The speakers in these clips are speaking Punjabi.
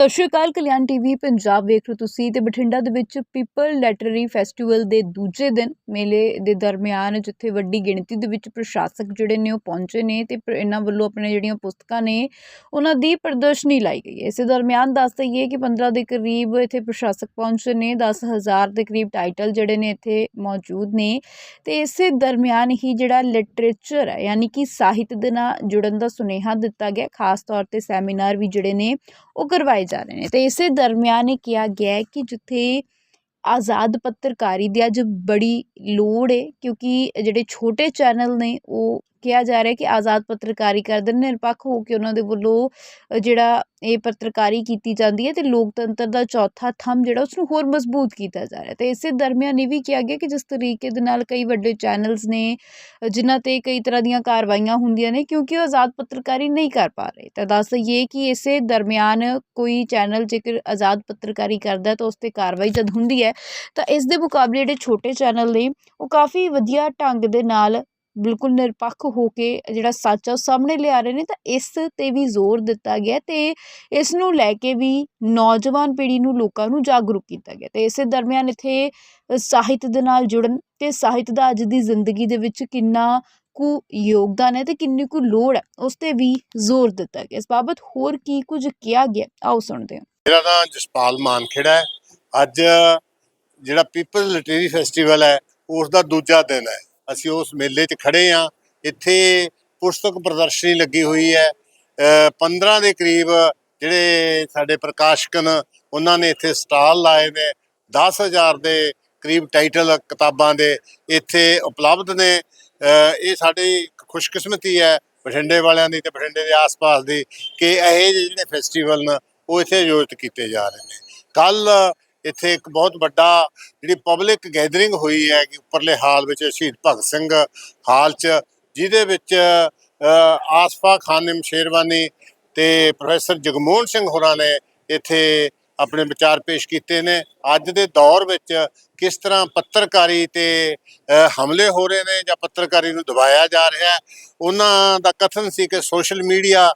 ਸਤਿ ਸ਼੍ਰੀ ਅਕਾਲ, ਕਲਿਆਣ ਟੀਵੀ, ਪੰਜਾਬ ਵੇਖ ਰਹੇ ਤੁਸੀਂ ਤੇ ਬਠਿੰਡਾ ਦੇ ਵਿੱਚ ਪੀਪਲ ਲੈਟਰਰੀ ਫੈਸਟੀਵਲ ਦੇ ਦੂਜੇ ਦਿਨ ਮੇਲੇ ਦੇ ਦਰਮਿਆਨ ਜਿੱਥੇ ਵੱਡੀ ਗਿਣਤੀ ਦੇ ਵਿੱਚ ਪ੍ਰਸ਼ਾਸਕ ਜਿਹੜੇ ਨੇ ਉਹ ਪਹੁੰਚੇ ਨੇ ਤੇ ਪ- ਇਹਨਾਂ ਵੱਲੋਂ ਆਪਣੇ ਜਿਹੜੀਆਂ ਪੁਸਤਕਾਂ ਨੇ ਉਹਨਾਂ ਦੀ ਪ੍ਰਦਰਸ਼ਨੀ ਲਾਈ ਗਈ ਹੈ। ਇਸੇ ਦਰਮਿਆਨ ਦੱਸ ਦਈਏ ਕਿ 15 ਦੇ ਕਰੀਬ ਇੱਥੇ ਪ੍ਰਸ਼ਾਸਕ ਪਹੁੰਚੇ ਨੇ 10000 ਦੇ ਕਰੀਬ ਟਾਈਟਲ ਜਿਹੜੇ ਨੇ ਇੱਥੇ ਮੌਜੂਦ ਨੇ ਤੇ ਇਸੇ ਦਰਮਿਆਨ ਹੀ ਜਿਹੜਾ ਲਿਟਰੇਚਰ ਹੈ, ਯਾਨੀ ਕਿ ਸਾਹਿਤ ਦੇ ਨਾਲ ਜੁੜਨ ਦਾ ਸੁਨੇਹਾ ਦਿੱਤਾ ਗਿਆ। ਖਾਸ ਤੌਰ ਤੇ ਸੈਮੀਨਾਰ ਵੀ ਜਿਹੜੇ ਨੇ ਉਹ ਕਰਵਾਏ ਜਾ ਰਹੇ ਨੇ। ਤੇ ਇਸੇ ਦਰਮਿਆਨ ਇਹ ਕਿਹਾ ਗਿਆ ਹੈ ਕਿ ਜਿੱਥੇ ਆਜ਼ਾਦ ਪੱਤਰਕਾਰੀ ਦੀ ਅੱਜ ਬੜੀ ਲੋੜ ਹੈ ਕਿਉਂਕਿ ਜਿਹੜੇ ਛੋਟੇ ਚੈਨਲ ਨੇ, ਉਹ ਕਿਹਾ ਜਾ ਰਿਹਾ ਕਿ ਆਜ਼ਾਦ ਪੱਤਰਕਾਰੀ ਕਰਦੇ ਨੇ ਨਿਰਪੱਖ ਹੋ ਕੇ ਉਹਨਾਂ ਦੇ ਵੱਲੋਂ ਜਿਹੜਾ ਇਹ ਪੱਤਰਕਾਰੀ ਕੀਤੀ ਜਾਂਦੀ ਹੈ ਤੇ ਲੋਕਤੰਤਰ ਦਾ ਚੌਥਾ ਥੰਮ ਜਿਹੜਾ ਉਸ ਨੂੰ ਹੋਰ ਮਜ਼ਬੂਤ ਕੀਤਾ ਜਾ ਰਿਹਾ ਤੇ ਇਸੇ ਦਰਮਿਆਨ ਇਹ ਵੀ ਕਿਹਾ ਗਿਆ ਕਿ ਜਿਸ ਤਰੀਕੇ ਦੇ ਨਾਲ ਕਈ ਵੱਡੇ ਚੈਨਲਸ ਨੇ ਜਿਨ੍ਹਾਂ ਤੇ ਕਈ ਤਰ੍ਹਾਂ ਦੀਆਂ ਕਾਰਵਾਈਆਂ ਹੁੰਦੀਆਂ ਨੇ ਕਿਉਂਕਿ ਉਹ ਆਜ਼ਾਦ ਪੱਤਰਕਾਰੀ ਨਹੀਂ ਕਰ ਪਾ ਰਹੇ। ਤਾਂ ਦੱਸ ਦਈਏ ਕਿ ਇਸੇ ਦਰਮਿਆਨ ਕੋਈ ਚੈਨਲ ਜੇਕਰ ਆਜ਼ਾਦ ਪੱਤਰਕਾਰੀ ਕਰਦਾ ਤਾਂ ਉਸ ਤੇ ਕਾਰਵਾਈ ਜਦ ਹੁੰਦੀ ਹੈ ਤਾਂ ਇਸ ਦੇ ਮੁਕਾਬਲੇ ਜਿਹੜੇ ਛੋਟੇ ਚੈਨਲ ਨੇ, ਉਹ ਕਾਫੀ ਵਧੀਆ ਢੰਗ ਦੇ ਨਾਲ ਬਿਲਕੁਲ ਨਿਰਪੱਖ ਹੋ ਕੇ ਜਿਹੜਾ ਸੱਚ ਆ ਉਹ ਸਾਹਮਣੇ ਲਿਆ ਰਹੇ ਨੇ, ਤਾਂ ਇਸ ਤੇ ਵੀ ਜ਼ੋਰ ਦਿੱਤਾ ਗਿਆ ਅਤੇ ਇਸ ਨੂੰ ਲੈ ਕੇ ਵੀ ਨੌਜਵਾਨ ਪੀੜ੍ਹੀ ਨੂੰ ਲੋਕਾਂ ਨੂੰ ਜਾਗਰੂਕ ਕੀਤਾ ਗਿਆ ਅਤੇ ਇਸੇ ਦਰਮਿਆਨ ਇੱਥੇ ਸਾਹਿਤ ਦੇ ਨਾਲ ਜੁੜਨ ਅਤੇ ਸਾਹਿਤ ਦਾ ਅੱਜ ਦੀ ਜ਼ਿੰਦਗੀ ਦੇ ਵਿੱਚ ਕਿੰਨਾ ਕੁ ਯੋਗਦਾਨ ਹੈ ਅਤੇ ਕਿੰਨੀ ਕੁ ਲੋੜ ਹੈ, ਉਸ ਤੇ ਵੀ ਜ਼ੋਰ ਦਿੱਤਾ ਗਿਆ। ਇਸ ਬਾਬਤ ਹੋਰ ਕੀ ਕੁਝ ਕਿਹਾ ਗਿਆ, ਆਓ ਸੁਣਦੇ ਹਾਂ। ਮੇਰਾ ਨਾਮ ਜਸਪਾਲ ਮਾਨਖੇੜਾ ਹੈ। ਅੱਜ ਜਿਹੜਾ ਪੀਪਲ ਲਿਟਰੇਰੀ ਫੈਸਟੀਵਲ ਹੈ, ਉਸ ਦਾ ਦੂਜਾ ਦਿਨ ਹੈ। ਅਸੀਂ ਉਸ ਮੇਲੇ 'ਚ ਖੜੇ ਆ ਇੱਥੇ ਪੁਸਤਕ ਪ੍ਰਦਰਸ਼ਨੀ ਲੱਗੀ ਹੋਈ ਹੈ। ਅ, 15 ਦੇ ਕਰੀਬ ਜਿਹੜੇ ਸਾਡੇ ਪ੍ਰਕਾਸ਼ਕ ਨੇ ਉਹਨਾਂ ਨੇ ਇੱਥੇ ਸਟਾਲ ਲਾਏ ਨੇ। 10000 ਦੇ ਕਰੀਬ ਟਾਈਟਲ ਕਿਤਾਬਾਂ ਦੇ ਇੱਥੇ ਉਪਲਬਧ ਨੇ। ਇਹ ਸਾਡੀ ਖੁਸ਼ਕਿਸਮਤੀ ਹੈ ਬਠਿੰਡੇ ਵਾਲਿਆਂ ਦੀ ਤੇ ਬਠਿੰਡੇ ਦੇ ਆਸ-ਪਾਸ ਦੀ ਕਿ ਇਹ ਜਿਹੇ ਜਿਹੜੇ ਫੈਸਟੀਵਲ ਨੇ ਉਹ ਇੱਥੇ ਆਯੋਜਿਤ ਕੀਤੇ ਜਾ ਰਹੇ ਨੇ। ਕੱਲ ਇੱਥੇ ਇੱਕ ਬਹੁਤ ਵੱਡਾ ਜਿਹੜੀ ਪਬਲਿਕ ਗੈਦਰਿੰਗ ਹੋਈ ਹੈ ਕਿ ਉੱਪਰਲੇ ਹਾਲ ਵਿੱਚ ਸ਼ਹੀਦ ਭਗਤ ਸਿੰਘ ਹਾਲ 'ਚ, ਜਿਹਦੇ ਵਿੱਚ ਆਸਫਾ ਖਾਨਮ ਸ਼ੇਰਵਾਨੀ ਤੇ ਪ੍ਰੋਫੈਸਰ ਜਗਮੋਹਨ ਸਿੰਘ ਹੋਰਾਂ ਨੇ ਇੱਥੇ ਆਪਣੇ ਵਿਚਾਰ ਪੇਸ਼ ਕੀਤੇ ਨੇ। ਅੱਜ ਦੇ ਦੌਰ ਵਿੱਚ ਕਿਸ ਤਰ੍ਹਾਂ ਪੱਤਰਕਾਰੀ ਤੇ ਹਮਲੇ ਹੋ ਰਹੇ ਨੇ ਜਾਂ ਪੱਤਰਕਾਰੀ ਨੂੰ ਦਬਾਇਆ ਜਾ ਰਿਹਾ ਹੈ, ਉਹਨਾਂ ਦਾ ਕਥਨ ਸੀ ਕਿ ਸੋਸ਼ਲ ਮੀਡੀਆ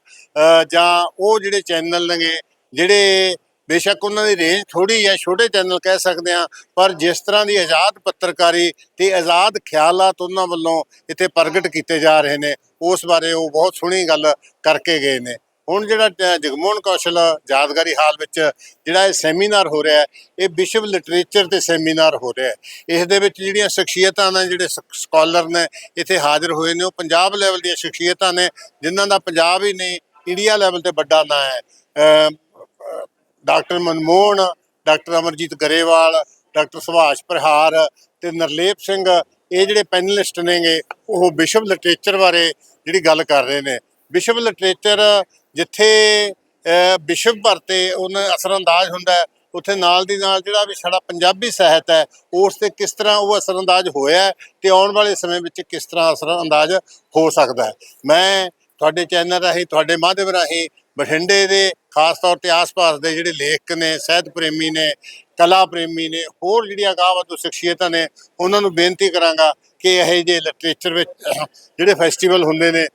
ਜਾਂ ਉਹ ਜਿਹੜੇ ਚੈਨਲ ਨੇਗੇ, ਜਿਹੜੇ ਬੇਸ਼ੱਕ ਉਹਨਾਂ ਦੀ ਰੇਂਜ ਥੋੜੀ ਹੈ ਛੋਟੇ ਚੈਨਲ ਕਹਿ ਸਕਦੇ ਆ ਪਰ ਜਿਸ ਤਰ੍ਹਾਂ ਦੀ ਆਜ਼ਾਦ ਪੱਤਰਕਾਰੀ ਤੇ ਆਜ਼ਾਦ ਖਿਆਲਾਤ ਉਹਨਾਂ ਵੱਲੋਂ ਇੱਥੇ ਪ੍ਰਗਟ ਕੀਤੇ ਜਾ ਰਹੇ ਨੇ, ਉਸ ਬਾਰੇ ਉਹ ਬਹੁਤ ਸੋਹਣੀ ਗੱਲ ਕਰਕੇ ਗਏ ਨੇ। ਹੁਣ ਜਿਹੜਾ ਜਗਮੋਹਨ ਕੌਸ਼ਲ ਯਾਦਗਾਰੀ ਹਾਲ ਵਿੱਚ ਜਿਹੜਾ ਇਹ ਸੈਮੀਨਾਰ ਹੋ ਰਿਹਾ ਹੈ, ਇਹ ਵਿਸ਼ਵ ਲਿਟਰੇਚਰ ਤੇ ਸੈਮੀਨਾਰ ਹੋ ਰਿਹਾ ਹੈ। ਇਸ ਦੇ ਵਿੱਚ ਜਿਹੜੀਆਂ ਸ਼ਖਸੀਅਤਾਂ ਨੇ, ਜਿਹੜੇ ਸਕਾਲਰ ਨੇ ਇੱਥੇ ਹਾਜ਼ਰ ਹੋਏ ਨੇ, ਉਹ ਪੰਜਾਬ ਲੈਵਲ ਦੀਆਂ ਸ਼ਖਸੀਅਤਾਂ ਨੇ, ਜਿਨ੍ਹਾਂ ਦਾ ਪੰਜਾਬ ਹੀ ਨਹੀਂ, ਇੰਡੀਆ ਲੈਵਲ ਤੇ ਵੱਡਾ ਨਾਂ ਹੈ। Doctor Manmohan, doctor Amarjit Grewal, doctor Subhash Prahar ਤੇ ਨਰਲੇਪ ਸਿੰਘ, ਇਹ ਜਿਹੜੇ ਪੈਨਲਿਸਟ ਨੇਗੇ, ਉਹ ਵਿਸ਼ਵ ਲਿਟਰੇਚਰ ਬਾਰੇ ਜਿਹੜੀ ਗੱਲ ਕਰ ਰਹੇ ਨੇ। ਵਿਸ਼ਵ ਲਿਟਰੇਚਰ ਜਿੱਥੇ ਵਿਸ਼ਵ ਭਰ ਤੇ ਉਹਨਾਂ ਅਸਰਅੰਦਾਜ਼ ਹੁੰਦਾ ਉੱਥੇ ਨਾਲ ਦੀ ਨਾਲ ਜਿਹੜਾ ਵੀ ਸਾਡਾ ਪੰਜਾਬੀ ਸਾਹਿਤ ਹੈ, ਉਸ ਤੇ ਕਿਸ ਤਰ੍ਹਾਂ ਉਹ ਅਸਰਅੰਦਾਜ਼ ਹੋਇਆ ਹੈ ਤੇ ਆਉਣ ਵਾਲੇ ਸਮੇਂ ਵਿੱਚ ਕਿਸ ਤਰ੍ਹਾਂ ਅਸਰਅੰਦਾਜ਼ ਹੋ ਸਕਦਾ ਹੈ। ਮੈਂ ਤੁਹਾਡੇ ਚੈਨਲ ਰਾਹੀਂ, ਤੁਹਾਡੇ ਮਾਧਿਅਮ ਰਾਹੀਂ ਬਠਿੰਡੇ ਦੇ, ਖਾਸ ਤੌਰ ਤੇ ਆਸ-ਪਾਸ ਦੇ ਜਿਹੜੇ ਲੇਖਕ ਨੇ, ਸਾਹਿਤ ਪ੍ਰੇਮੀ ਨੇ, ਕਲਾ ਪ੍ਰੇਮੀ ਨੇ, ਹੋਰ ਜਿਹੜੀਆਂ ਅਗਾਂਹਵਧੂ ਸ਼ਖਸੀਅਤਾਂ ਨੇ, ਉਹਨਾਂ ਨੂੰ ਬੇਨਤੀ ਕਰਾਂਗਾ ਕਿ ਇਹ ਜਿਹੇ ਲਿਟਰੇਚਰ ਵਿੱਚ, ਜਿਹੜੇ ਫੈਸਟੀਵਲ ਹੁੰਦੇ ਨੇ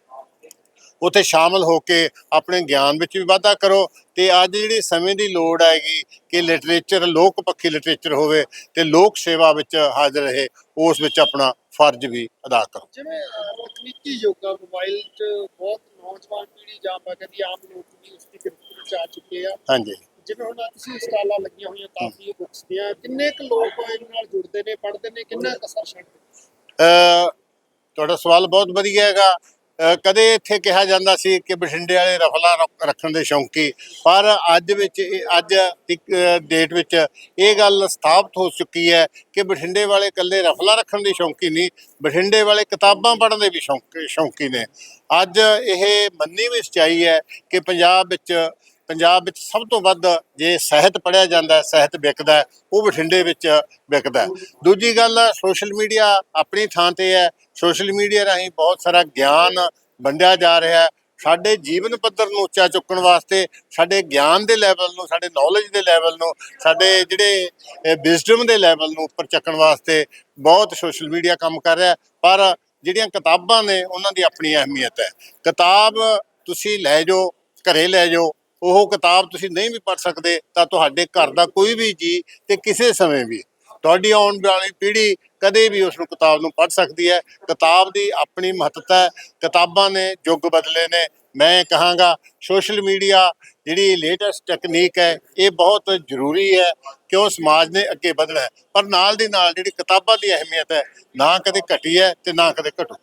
ਉੱਥੇ ਸ਼ਾਮਲ ਹੋ ਕੇ ਆਪਣੇ ਗਿਆਨ ਵਿੱਚ ਵੀ ਵਾਧਾ ਕਰੋ ਤੇ ਅੱਜ ਜਿਹੜੀ ਸਮੇਂ ਦੀ ਲੋੜ ਹੈਗੀ ਕਿ ਲਿਟਰੇਚਰ ਲੋਕ ਪੱਖੀ ਲਿਟਰੇਚਰ ਹੋਵੇ ਤੇ ਲੋਕ ਸੇਵਾ ਵਿੱਚ ਹਾਜ਼ਰ ਰਹੇ ਉਸ ਵਿੱਚ ਆਪਣਾ ਫਰਜ਼ ਵੀ ਅਦਾ ਕਰੋ। ਜਿਵੇਂ ਅਹ, ਤਕਨੀਕੀ ਯੁੱਗ ਆ ਮੋਬਾਈਲ 'ਚ ਬਹੁਤ ਨੌਜਵਾਨ ਪੀੜ੍ਹੀ ਜਾਂ ਮੈਂ ਕਹਿੰਦੀ ਆਮ ਲੋਕ ਵੀ ਉਸ ਦੀ ਗਿਰਫਤ ਵਿੱਚ ਆ ਚੁੱਕੇ ਆ। ਹਾਂਜੀ। ਜਿਵੇਂ ਹੁਣ ਆਹ ਤੁਸੀਂ ਸਟਾਲਾਂ ਲੱਗੀਆਂ ਹੋਈਆਂ ਕਾਫੀ ਬੁੱਕਸ ਦੀਆਂ ਕਿੰਨੇ ਕੁ ਲੋਕ ਇਹਦੇ ਨਾਲ ਜੁੜਦੇ ਨੇ ਪੜ੍ਹਦੇ ਨੇ ਕਿੰਨਾ ਕੁ ਅਸਰ ਛੱਡਦੇ ਅ, ਤੁਹਾਡਾ ਸਵਾਲ ਬਹੁਤ ਵਧੀਆ ਹੈਗਾ। ਕਦੇ ਇੱਥੇ ਕਿਹਾ ਜਾਂਦਾ ਸੀ ਕਿ ਬਠਿੰਡੇ ਵਾਲੇ ਰਫਲਾ ਰੱਖਣ ਦੇ ਸ਼ੌਂਕੀ ਪਰ ਅੱਜ ਵਿੱਚ ਅੱਜ ਇੱਕ ਡੇਟ ਵਿੱਚ ਇਹ ਗੱਲ ਸਥਾਪਿਤ ਹੋ ਚੁੱਕੀ ਹੈ ਕਿ ਬਠਿੰਡੇ ਵਾਲੇ ਇਕੱਲੇ ਰਫਲਾ ਰੱਖਣ ਦੇ ਸ਼ੌਂਕੀ ਨਹੀਂ, ਬਠਿੰਡੇ ਵਾਲੇ ਕਿਤਾਬਾਂ ਪੜ੍ਹਨ ਦੇ ਵੀ ਸ਼ੌਂਕ, ਸ਼ੌਂਕੀ ਨੇ। ਅੱਜ ਇਹ ਮੰਨੀ ਵੀ ਸਚਾਈ ਹੈ ਕਿ ਪੰਜਾਬ ਵਿੱਚ ਪੰਜਾਬ ਵਿੱਚ ਸਭ ਤੋਂ ਵੱਧ ਜੇ ਸਾਹਿਤ ਪੜ੍ਹਿਆ ਜਾਂਦਾ ਹੈ, ਸਾਹਿਤ ਵਿਕਦਾ ਉਹ ਬਠਿੰਡੇ ਵਿੱਚ ਵਿਕਦਾ ਦੂਜੀ ਗੱਲ, ਸੋਸ਼ਲ ਮੀਡੀਆ ਆਪਣੀ ਥਾਂ ਤੇ ਹੈ। ਸੋਸ਼ਲ ਮੀਡੀਆ ਰਾਹੀਂ ਬਹੁਤ ਸਾਰਾ ਗਿਆਨ ਵੰਡਿਆ ਜਾ ਰਿਹਾ ਹੈ। ਸਾਡੇ ਜੀਵਨ ਪੱਧਰ ਨੂੰ ਉੱਚਾ ਚੁੱਕਣ ਵਾਸਤੇ, ਸਾਡੇ ਗਿਆਨ ਦੇ ਲੈਵਲ ਨੂੰ, ਸਾਡੇ ਨੌਲੇਜ ਦੇ ਲੈਵਲ ਨੂੰ, ਸਾਡੇ ਜਿਹੜੇ ਵਿਜ਼ਡਮ ਦੇ ਲੈਵਲ ਨੂੰ ਉੱਪਰ ਚੱਕਣ ਵਾਸਤੇ ਬਹੁਤ ਸੋਸ਼ਲ ਮੀਡੀਆ ਕੰਮ ਕਰ ਰਿਹਾ ਪਰ ਜਿਹੜੀਆਂ ਕਿਤਾਬਾਂ ਨੇ, ਉਹਨਾਂ ਦੀ ਆਪਣੀ ਅਹਿਮੀਅਤ ਹੈ। ਕਿਤਾਬ ਤੁਸੀਂ ਲੈ ਜਾਓ, ਘਰੇ ਲੈ ਜਾਓ ਉਹ ਕਿਤਾਬ ਤੁਸੀਂ ਨਹੀਂ ਵੀ ਪੜ੍ਹ ਸਕਦੇ, ਤਾਂ ਤੁਹਾਡੇ ਘਰ ਦਾ ਕੋਈ ਵੀ ਜੀ ਤੇ ਕਿਸੇ ਸਮੇਂ ਵੀ। ਤੁਹਾਡੀ ਆਉਣ ਵਾਲੀ ਪੀੜ੍ਹੀ ਕਦੇ ਵੀ ਉਸ ਨੂੰ ਕਿਤਾਬ ਨੂੰ ਪੜ੍ਹ ਸਕਦੀ ਹੈ। ਕਿਤਾਬ ਦੀ ਆਪਣੀ ਮਹੱਤਤਾ ਹੈ। ਕਿਤਾਬਾਂ ਨੇ ਯੁੱਗ ਬਦਲੇ ਨੇ। ਮੈਂ ਕਹਾਂਗਾ, ਸੋਸ਼ਲ ਮੀਡੀਆ ਜਿਹੜੀ ਲੇਟੈਸਟ ਟੈਕਨੀਕ ਹੈ, ਇਹ ਬਹੁਤ ਜ਼ਰੂਰੀ ਹੈ। ਕਿਉਂ ਸਮਾਜ ਨੇ ਅੱਗੇ ਵਧਣਾ ਹੈ? ਪਰ ਨਾਲ ਦੀ ਨਾਲ ਜਿਹੜੀ ਕਿਤਾਬਾਂ ਦੀ ਅਹਿਮੀਅਤ ਹੈ, ਨਾ ਕਦੇ ਘਟੀ ਹੈ ਤੇ ਨਾ ਕਦੇ ਘਟੂ।